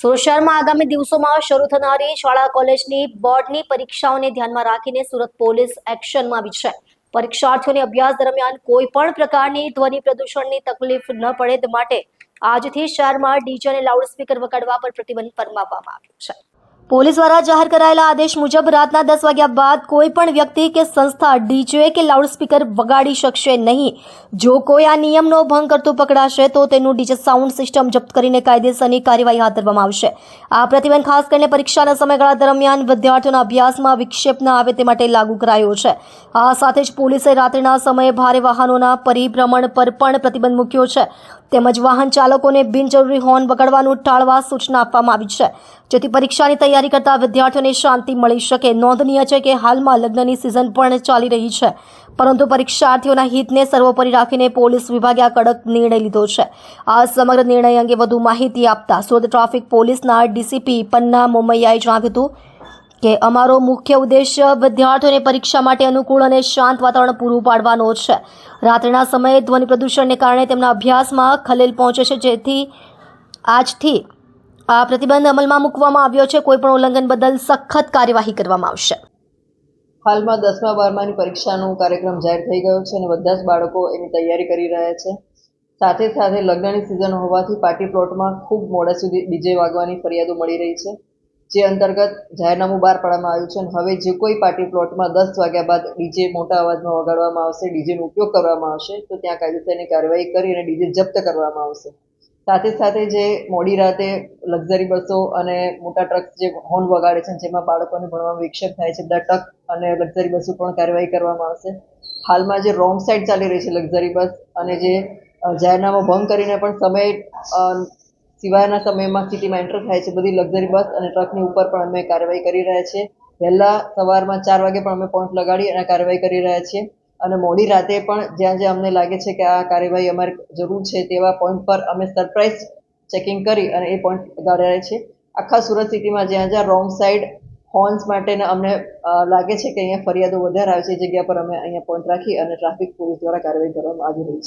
સુરત શહેરમાં આગામી દિવસોમાં શરૂ થનારી શાળા કોલેજની બોર્ડની પરીક્ષાઓને ધ્યાનમાં રાખીને સુરત પોલીસ એક્શનમાં આવી છે. પરીક્ષાર્થીઓને અભ્યાસ દરમિયાન કોઈ પણ પ્રકારની ધ્વનિ પ્રદૂષણની તકલીફ ન પડે તે માટે આજથી શહેરમાં ડીજે અને લાઉડસ્પીકર વગાડવા પર પ્રતિબંધ ફરમાવવામાં આવ્યો છે. પોલીસ દ્વારા જાહેર કરાયેલા આદેશ મુજબ રાતના દસ વાગ્યા બાદ કોઈ પણ વ્યક્તિ કે સંસ્થા ડીજે કે લાઉડસ્પીકર વગાડી શકશે નહીં. જો કોઈ આ નિયમનો ભંગ કરતું પકડાશે, તો તેનું ડીજે સાઉન્ડ સિસ્ટમ જપ્ત કરીને કાયદેસરની કાર્યવાહી હાથ ધરવામાં આવશે. આ પ્રતિબંધ ખાસ કરીને પરીક્ષાના સમયગાળા દરમિયાન વિદ્યાર્થીઓના અભ્યાસમાં વિક્ષેપ ન આવે તે માટે લાગુ કરાયો છે. આ સાથે જ પોલીસે રાત્રિના સમયે ભારે વાહનોના પરિભ્રમણ પર પણ પ્રતિબંધ મૂક્યો છે. તેમજ વાહન ચાલકોને બિનજરૂરી હોર્ન વગાડવાનું ટાળવા સૂચના આપવામાં આવી છે. જેથી પરીક્ષાની તૈયારી કરતા વિદ્યાર્થીઓને શાંતિ મળી શકે. નોંધનીય છે કે હાલમાં લગ્નની સિઝન પણ ચાલી રહી છે. પરંતુ પરીક્ષાર્થીઓના હિતને સર્વોપરી રાખીને પોલીસ વિભાગે આ કડક નિર્ણય લીધો છે. આ સમગ્ર નિર્ણય અંગે વધુ માહિતી આપતા સુરત ટ્રાફિક પોલીસના ડીસીપી પન્ના મોમૈયાએ જણાવ્યું હતું કે અમારો મુખ્ય ઉદ્દેશ્ય વિદ્યાર્થીઓને પરીક્ષા માટે અનુકૂળ અને શાંત વાતાવરણ પૂરું પાડવાનો છે. રાત્રિના સમયે ધ્વનિ પ્રદૂષણને કારણે તેમના અભ્યાસમાં ખલેલ પહોંચે છે. જેથી આજથી આ પ્રતિબંધ અમલમાં મૂકવામાં આવ્યો છે. કોઈપણ ઉલ્લંઘન બદલ સખત કાર્યવાહી કરવામાં આવશે. હાલમાં દસમા, બારમાની પરીક્ષાનો કાર્યક્રમ જાહેર થઈ ગયો છે અને બધા જ બાળકો એની તૈયારી કરી રહ્યા છે. સાથે સાથે લગ્નની સિઝન હોવાથી પાર્ટી પ્લોટમાં ખૂબ મોડા સુધી ડીજે વાગવાની ફરિયાદો મળી રહી છે. જે અંતર્ગત જાહેરનામું બહાર પાડવામાં આવ્યું છે અને હવે જે કોઈ પાર્ટી પ્લોટમાં દસ વાગ્યા બાદ ડીજે મોટા અવાજમાં વગાડવામાં આવશે ડીજેનો ઉપયોગ કરવામાં આવશે તો ત્યાં કાયદેસરની કાર્યવાહી કરી અને ડીજે જપ્ત કરવામાં આવશે. સાથે સાથે જે મોડી રાતે લક્ઝરી બસો અને મોટા ટ્રક જે હોર્ન વગાડે છે જેમાં બાળકોને ભણવામાં વિક્ષેપ થાય છે બધા ટ્રક અને લક્ઝરી બસો પણ કાર્યવાહી કરવામાં આવશે. હાલમાં જે રોંગ સાઈડ ચાલી રહી છે લક્ઝરી બસ અને જે અ, ભંગ કરીને પણ સમય સિવાયના સમયમાં સિટીમાં એન્ટર થાય છે. બધી લક્ઝરી બસ અને ટ્રકની ઉપર પણ અમે કાર્યવાહી કરી રહ્યા છીએ. વહેલા સવારમાં ચાર વાગે પણ અમે પોઈન્ટ લગાડી અને કાર્યવાહી કરી રહ્યા છીએ. અને મોડી રાતે પણ જ્યાં જ્યાં અમને લાગે છે કે આ કાર્યવાહી અમારે જરૂર છે તેવા પોઈન્ટ પર અમે સરપ્રાઇઝ ચેકિંગ કરી અને એ પોઈન્ટ લગાડ્યા છે. આખા સુરત સિટીમાં જ્યાં જ્યાં રોંગ સાઈડ હોર્ન્સ માટેના અમને લાગે છે કે અહીંયા ફરિયાદો વધારે આવે છે એ જગ્યા પર અમે અહીંયા પોઈન્ટ રાખી અને ટ્રાફિક પોલીસ દ્વારા કાર્યવાહી કરવામાં આવી રહી છે.